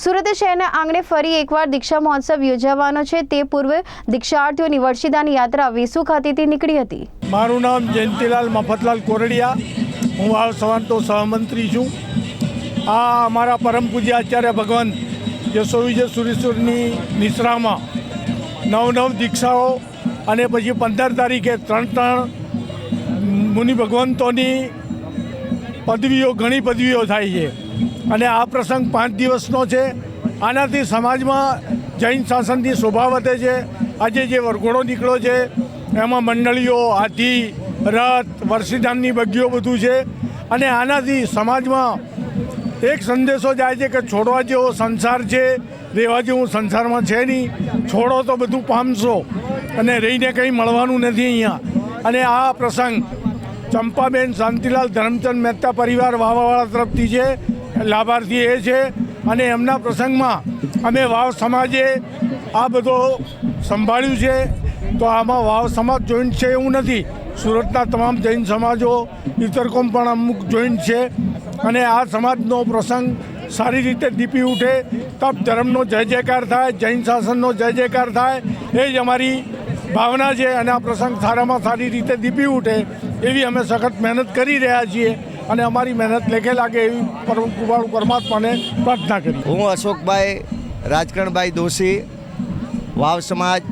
સુરત શહેરના આંગણે ફરી એકવાર દીક્ષા મહોત્સવ યોજાવાનો છે. તે પૂર્વે દીક્ષાર્થીઓની વર્ષીદાન યાત્રા વેસુ ખાતેથી નીકળી હતી. મારું નામ જયંતિલાલ મફતલાલ કોરડિયા. હું વાવ સવાંતો સહમંત્રી છું. આ અમારા પરમ પૂજ્ય આચાર્ય ભગવાન યશો વિજય સુરેશ્વરની નિશ્રામાં નવ નવ દીક્ષાઓ અને પછી પંદર તારીખે ત્રણ ત્રણ મુનિ ભગવંતોની પદવીઓ, ઘણી પદવીઓ થાય છે. અને આ પ્રસંગ પાંચ દિવસનો છે. આનાથી સમાજમાં જૈન શાસનની શોભા વધે છે. આજે જે વરઘોડો નીકળ્યો છે, એમાં મંડળીઓ, હાથી, રથ વર્ષીધામની બગીઓ બધું છે. અને આનાથી સમાજમાં એક સંદેશો જાય છે કે છોડવા જેવો સંસાર છે, રહેવા જેવું સંસારમાં છે નહીં. છોડો તો બધું પામશો અને રહીને કંઈ મળવાનું નથી અહીંયા. અને આ પ્રસંગ ચંપાબેન, શાંતિલાલ, ધરમચંદ મહેતા પરિવાર વાવાવાળા તરફથી છે. લાભાર્થી એ છે અને એમના પ્રસંગમાં અમે વાવ સમાજે આ બધો સંભાળ્યું છે. તો આમાં વાવ સમાજ જોઈન્ટ છે એવું નથી. સુરતના તમામ જૈન સમાજો, ઇતરકોમ પણ અમુક જોઈન્ટ છે. અને આ સમાજનો પ્રસંગ સારી રીતે દીપી ઉઠે. તપ ધર્મનો જય જયકાર થાય, જૈન શાસનનો જય જયકાર થાય, એ જ અમારી ભાવના છે. અને આ પ્રસંગ સારામાં સારી રીતે દીપી ઉઠે એવી અમે સખત મહેનત કરી રહ્યા છીએ. અને અમારી મહેનત લેખે લાગે એવી કૃપાળુ પરમાત્માને પ્રાર્થના કરી. હું અશોકભાઈ રાજકરણભાઈ દોશી, વાવ સમાજ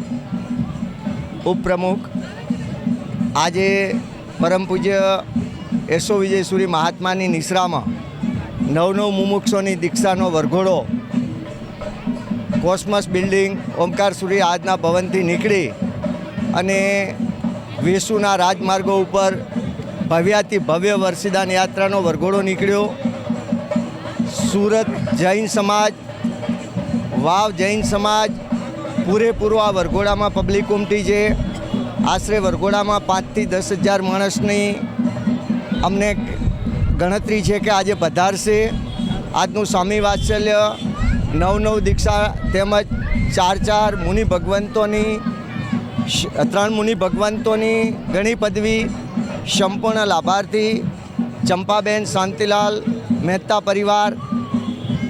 ઉપપ્રમુખ. આજે પરમ પૂજ્ય એસો વિજયસુરી મહાત્માની નિશ્રામાં નવ નવ મુમુક્ષોની દીક્ષાનો વરઘોડો, કોસ્મસ બિલ્ડિંગ, ઓમકાર સુરી આજના ભવનથી નીકળી અને વેસુના રાજમાર્ગો ઉપર ભવ્યાથી ભવ્ય વર્ષીદાન યાત્રાનો વરઘોડો નીકળ્યો. સુરત જૈન સમાજ, વાવ જૈન સમાજ, પૂરેપૂરો આ વરઘોડામાં પબ્લિક ઉમટી છે. આશરે વરઘોડામાં પાંચથી દસ હજાર માણસની અમને ગણતરી છે કે આજે પધારશે. આજનું સ્વામી વાત્સલ્ય, નવ નવ દીક્ષા તેમજ ચાર ચાર મુનિ ભગવંતોની, ત્રણ મુનિ ભગવંતોની ઘણી પદવી સંપૂર્ણ લાભાર્થી ચંપાબેન શાંતિલાલ મહેતા પરિવાર.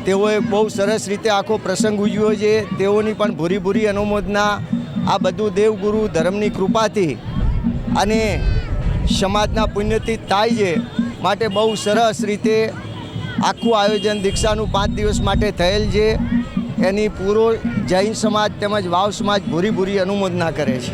તેઓએ બહુ સરસ રીતે આખો પ્રસંગ ઉજવ્યો છે. તેઓની પણ ભૂરી ભૂરી અનુમોદના આ બધું દેવગુરુ ધર્મની કૃપાથી અને સમાજના પુણ્યથી થાય છે. માટે બહુ સરસ રીતે આખું આયોજન દીક્ષાનું પાંચ દિવસ માટે થયેલ છે. એની પૂરો જૈન સમાજ તેમજ વાવ સમાજ ભૂરી ભૂરી અનુમોદના કરે છે.